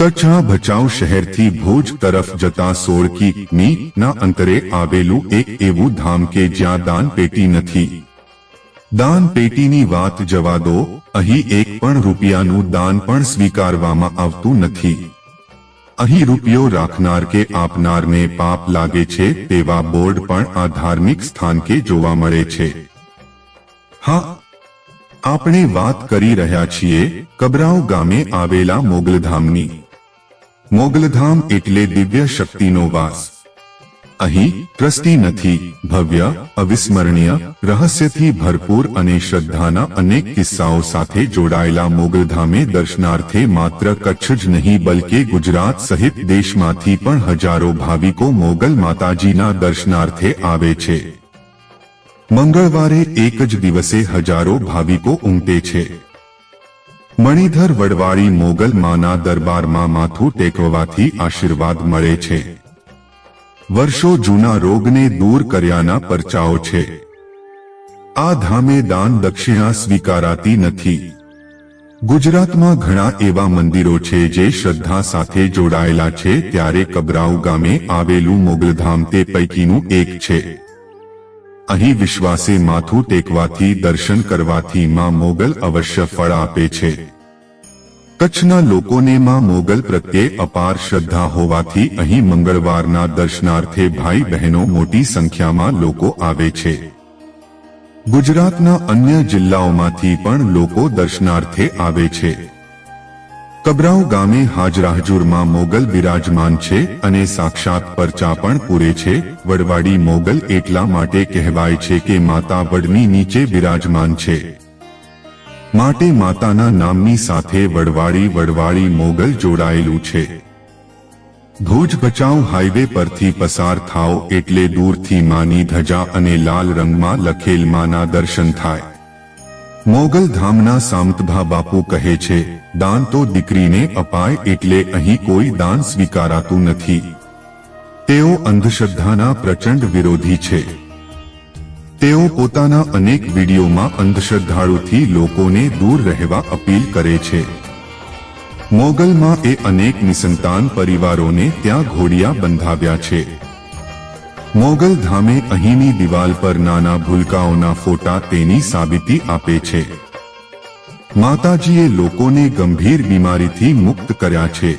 કચ્છના ભચાઉ શહેરથી ભુજ તરફ જતા સોળ કિમી ના અંતરે આવેલું એક એવું ધામ કે જ્યાં દાન પેટી નથી. દાન પેટીની વાત જવા દો, અહીં એક પણ રૂપિયાનું દાન પણ સ્વીકારવામાં આવતું નથી. અહીં રૂપિયો રાખનાર કે આપનારને પાપ લાગે છે તેવા બોર્ડ પણ આ ધાર્મિક સ્થાન કે જોવા મળે છે. હા, આપણે વાત કરી રહ્યા છીએ કબરાવ ગામે આવેલા મોગલધામની. મોગલધામ એટલે દિવ્ય શક્તિનો વાસ. અહીં ટ્રસ્ટી નથી, ભવ્ય, અવિસ્મરણીય, રહસ્યથી ભરપૂર અને શ્રદ્ધાના અનેક કિસ્સાઓ સાથે જોડાયેલા મોગલધામે દર્શનાર્થે માત્ર કચ્છ જ નહીં, બલકે ગુજરાત સહિત દેશમાંથી પણ હજારો ભાવિકો મોગલ માતાજીના દર્શનાર્થે આવે છે. મંગળવારે એક જ દિવસે હજારો ભાવિકો ઉમટે છે. મણિધર વડવાળી મોગલ માના દરબારમાં માથું ટેકવવાથી આશીર્વાદ મળે છે. વર્ષો જૂના રોગને દૂર કર્યાના પરચાઓ છે. આ ધામે દાન દક્ષિણા સ્વીકારાતી નથી. ગુજરાતમાં ઘણા એવા મંદિરો છે જે શ્રદ્ધા સાથે જોડાયેલા છે, ત્યારે કબરાઉ ગામે આવેલું મોગલધામ તે પૈકીનું એક છે. અહીં વિશ્વાસે માથું ટેકવાથી દર્શન કરવાથી માં મોગલ અવશ્ય ફળ આપે છે. કચ્છના લોકોને માં મોગલ પ્રત્યે અપાર શ્રદ્ધા હોવાથી અહીં મંગળવારના દર્શનાર્થે ભાઈ બહેનો મોટી સંખ્યામાં લોકો આવે છે. ગુજરાતના અન્ય જિલ્લાઓમાંથી પણ લોકો દર્શનાર્થે આવે છે. કબરાઉ ગામે હાજરાહજુરમાં મોગલ બિરાજમાન છે અને સાક્ષાત પરચા પણ પૂરે છે. વડવાડી મોગલ એટલા માટે કહેવાય છે કે માતા વડની નીચે બિરાજમાન છે. માટે માતાના નામની સાથે વડવાડી વડવાડી મોગલ જોડાયેલું છે. ભુજ ભચાઉ હાઈવે પરથી પસાર થાઓ એટલે દૂરથી માની ધજા અને લાલ રંગમાં લખેલ માના દર્શન થાય. મોગલ ધામના સામતભા બાપુ કહે છે, દાન તો દીકરીને અપાય એટલે અહીં કોઈ દાન સ્વીકારાતું નથી. તેઓ અંધશ્રદ્ધાના પ્રચંડ વિરોધી છે. તેઓ પોતાના અનેક વિડીયોમાં અંધશ્રદ્ધાળુથી લોકોને દૂર રહેવા અપીલ કરે છે. મોગલમાં એ અનેક નિસંતાન પરિવારોને ત્યાં ઘોડિયા બંધાવ્યા છે. મોગલ ધામે અહીંની દિવાલ પર નાના ભૂલકાઓના ફોટા તેની સાબિતી આપે છે. માતાજીએ લોકોને ગંભીર બીમારીથી મુક્ત કર્યા છે.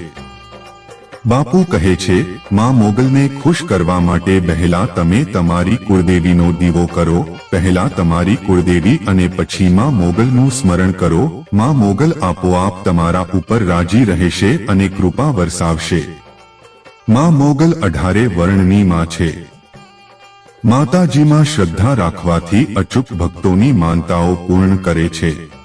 બાપુ કહે છે, માં મોગલને ખુશ કરવા માટે પહેલા તમે તમારી કુળદેવીનો દીવો કરો, પહેલા તમારી કુળદેવી અને પછી માં મોગલનું સ્મરણ કરો, માં મોગલ આપોઆપ તમારા ઉપર રાજી રહેશે અને કૃપા વરસાવશે. માં મોગલ અઢારે વર્ણની માં છે. માતાજીમાં શ્રદ્ધા રાખવાથી અચૂક ભક્તોની માનતાઓ પૂર્ણ કરે છે.